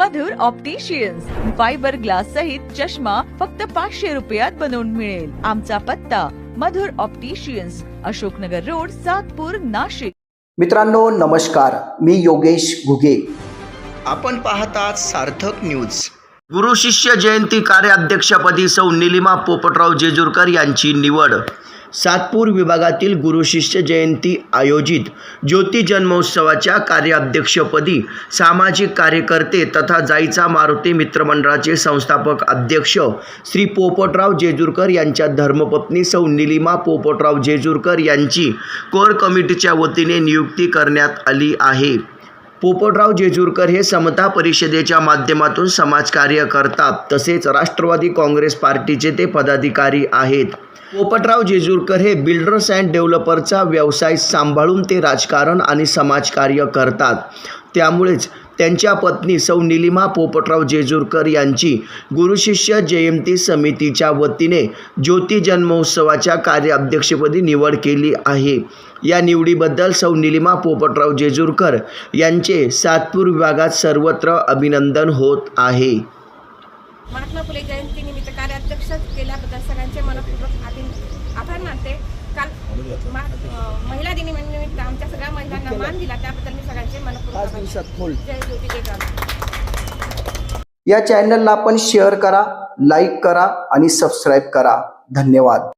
मधुर opticians fibre glass सहित चष्मा फक्त पाचशे रुपयात बनवून मिळेल. आमचा पत्ता मधुर ऑप्टिशियन्स अशोकनगर रोड सातपूर नाशिक. मित्रांनो नमस्कार. मी योगेश घुगे. आपण पाहतात सार्थक न्यूज गुरु शिष्य जयंती कार्याध्यक्षपदी सौ निलिमा पोपटराव जेजूरकर यांची निवड. सातपूर विभागातील गुरुशिष्य जयंती आयोजित ज्योती जन्मोत्सवाच्या कार्याध्यक्षपदी सामाजिक कार्यकर्ते तथा जाईचा मारुती मित्रमंडळाचे संस्थापक अध्यक्ष श्री पोपटराव जेजूरकर यांच्या धर्मपत्नी सौ निलिमा पोपटराव जेजूरकर यांची कोर कमिटीच्या वतीने नियुक्ती करण्यात आली आहे. पोपटराव जेजूरकर हे समता परिषदेच्या माध्यमातून समाजकार्य करतात. तसेच राष्ट्रवादी काँग्रेस पार्टीचे ते पदाधिकारी आहेत. पोपटराव जेजूरकर हे बिल्डर्स अँड डेव्हलपरचा व्यवसाय सांभाळून ते राजकारण आणि समाजकार्य करतात. त्यामुळेच त्यांच्या पत्नी सौ निलिमा पोपटराव जेजूरकर यांची गुरुशिष्य जयंती समितीच्या वतीने ज्योती जन्मोत्सवाच्या कार्याध्यक्षपदी निवड केली आहे. या निवडीबद्दल सौ निलिमा पोपटराव जेजूरकर यांचे सातपूर विभागात सर्वत्र अभिनंदन होत आहे. महात्मा फुले जयंतीनिमित्त कार्याध्यक्ष केल्याबद्दल सगळ्यांचे मनपूर्वक आभार आभार मानते. महिला दिनानिमित्त आमच्या सगळ्या महिलांना मान दिला. त्याबद्दल मी सगळ्यांचे मनपूर्वक या चॅनलला आपण शेअर करा लाईक करा आणि सबस्क्राईब करा. धन्यवाद.